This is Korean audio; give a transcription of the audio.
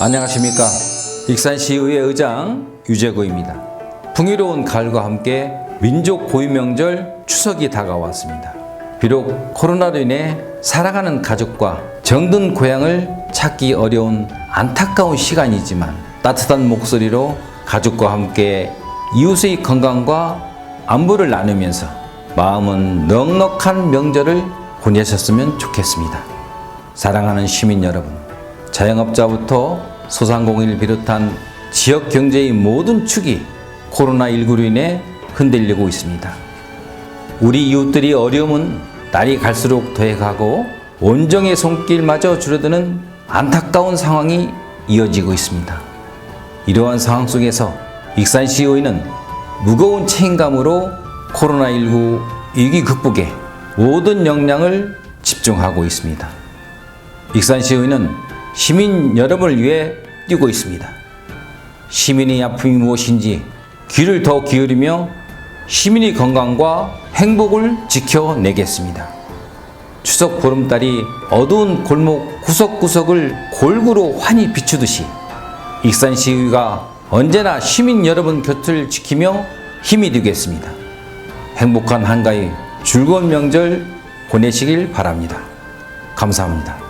안녕하십니까. 익산시의회 의장 유재구입니다. 풍요로운 가을과 함께 민족 고유 명절 추석이 다가왔습니다. 비록 코로나로 인해 살아가는 가족과 정든 고향을 찾기 어려운 안타까운 시간이지만 따뜻한 목소리로 가족과 함께 이웃의 건강과 안부를 나누면서 마음은 넉넉한 명절을 보내셨으면 좋겠습니다. 사랑하는 시민 여러분, 자영업자부터 소상공인을 비롯한 지역 경제의 모든 축이 코로나19로 인해 흔들리고 있습니다. 우리 이웃들이 어려움은 날이 갈수록 더해가고 원정의 손길마저 줄어드는 안타까운 상황이 이어지고 있습니다. 이러한 상황 속에서 익산시 의회는 무거운 책임감으로 코로나19 위기 극복에 모든 역량을 집중하고 있습니다. 익산시 의회는 시민 여러분을 위해 뛰고 있습니다. 시민의 아픔이 무엇인지 귀를 더 기울이며 시민의 건강과 행복을 지켜내겠습니다. 추석 보름달이 어두운 골목 구석구석을 골고루 환히 비추듯이 익산시의회가 언제나 시민 여러분 곁을 지키며 힘이 되겠습니다. 행복한 한가위 즐거운 명절 보내시길 바랍니다. 감사합니다.